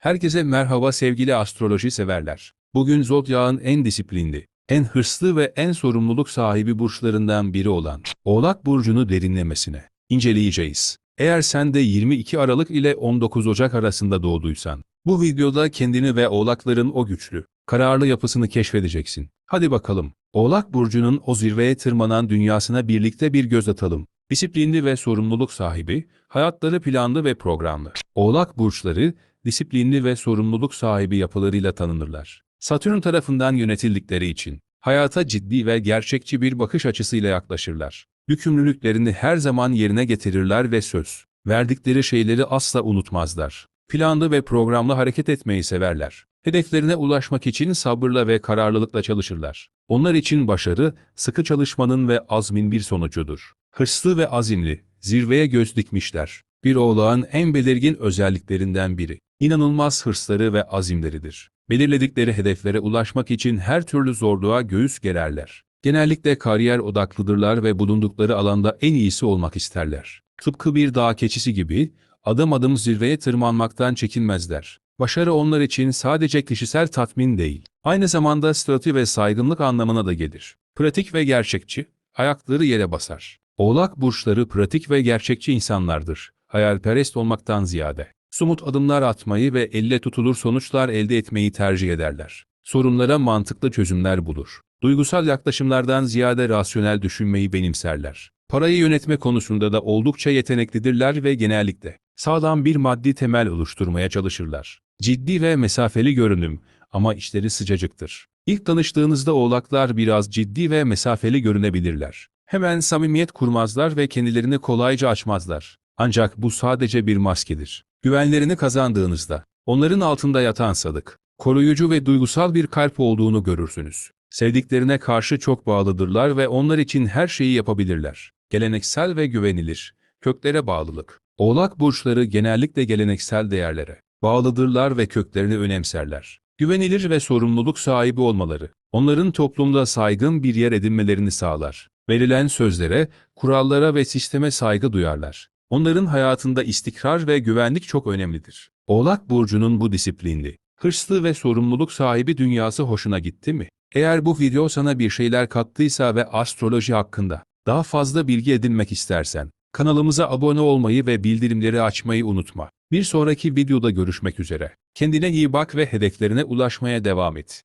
Herkese merhaba sevgili astroloji severler. Bugün Zodyak'ın en disiplinli, en hırslı ve en sorumluluk sahibi burçlarından biri olan Oğlak Burcu'nu derinlemesine inceleyeceğiz. Eğer sen de 22 Aralık ile 19 Ocak arasında doğduysan, bu videoda kendini ve oğlakların o güçlü, kararlı yapısını keşfedeceksin. Hadi bakalım, Oğlak Burcu'nun o zirveye tırmanan dünyasına birlikte bir göz atalım. Disiplinli ve sorumluluk sahibi, hayatları planlı ve programlı. Oğlak burçları, disiplinli ve sorumluluk sahibi yapılarıyla tanınırlar. Satürn tarafından yönetildikleri için, hayata ciddi ve gerçekçi bir bakış açısıyla yaklaşırlar. Yükümlülüklerini her zaman yerine getirirler ve söz, verdikleri şeyleri asla unutmazlar. Planlı ve programlı hareket etmeyi severler. Hedeflerine ulaşmak için sabırla ve kararlılıkla çalışırlar. Onlar için başarı, sıkı çalışmanın ve azmin bir sonucudur. Hırslı ve azimli, zirveye göz dikmişler. Bir oğlağın en belirgin özelliklerinden biri, inanılmaz hırsları ve azimleridir. Belirledikleri hedeflere ulaşmak için her türlü zorluğa göğüs gererler. Genellikle kariyer odaklıdırlar ve bulundukları alanda en iyisi olmak isterler. Tıpkı bir dağ keçisi gibi, adım adım zirveye tırmanmaktan çekinmezler. Başarı onlar için sadece kişisel tatmin değil, aynı zamanda statü ve saygınlık anlamına da gelir. Pratik ve gerçekçi, ayakları yere basar. Oğlak burçları pratik ve gerçekçi insanlardır. Hayalperest olmaktan ziyade. Sumut adımlar atmayı ve elle tutulur sonuçlar elde etmeyi tercih ederler. Sorunlara mantıklı çözümler bulur. Duygusal yaklaşımlardan ziyade rasyonel düşünmeyi benimserler. Parayı yönetme konusunda da oldukça yeteneklidirler ve genellikle sağlam bir maddi temel oluşturmaya çalışırlar. Ciddi ve mesafeli görünüm ama içleri sıcacıktır. İlk tanıştığınızda oğlaklar biraz ciddi ve mesafeli görünebilirler. Hemen samimiyet kurmazlar ve kendilerini kolayca açmazlar. Ancak bu sadece bir maskedir. Güvenlerini kazandığınızda, onların altında yatan sadık, koruyucu ve duygusal bir kalp olduğunu görürsünüz. Sevdiklerine karşı çok bağlıdırlar ve onlar için her şeyi yapabilirler. Geleneksel ve güvenilir, köklere bağlılık. Oğlak burçları genellikle geleneksel değerlere bağlıdırlar ve köklerini önemserler. Güvenilir ve sorumluluk sahibi olmaları, onların toplumda saygın bir yer edinmelerini sağlar. Verilen sözlere, kurallara ve sisteme saygı duyarlar. Onların hayatında istikrar ve güvenlik çok önemlidir. Oğlak Burcu'nun bu disiplinli, hırslı ve sorumluluk sahibi dünyası hoşuna gitti mi? Eğer bu video sana bir şeyler kattıysa ve astroloji hakkında daha fazla bilgi edinmek istersen, kanalımıza abone olmayı ve bildirimleri açmayı unutma. Bir sonraki videoda görüşmek üzere. Kendine iyi bak ve hedeflerine ulaşmaya devam et.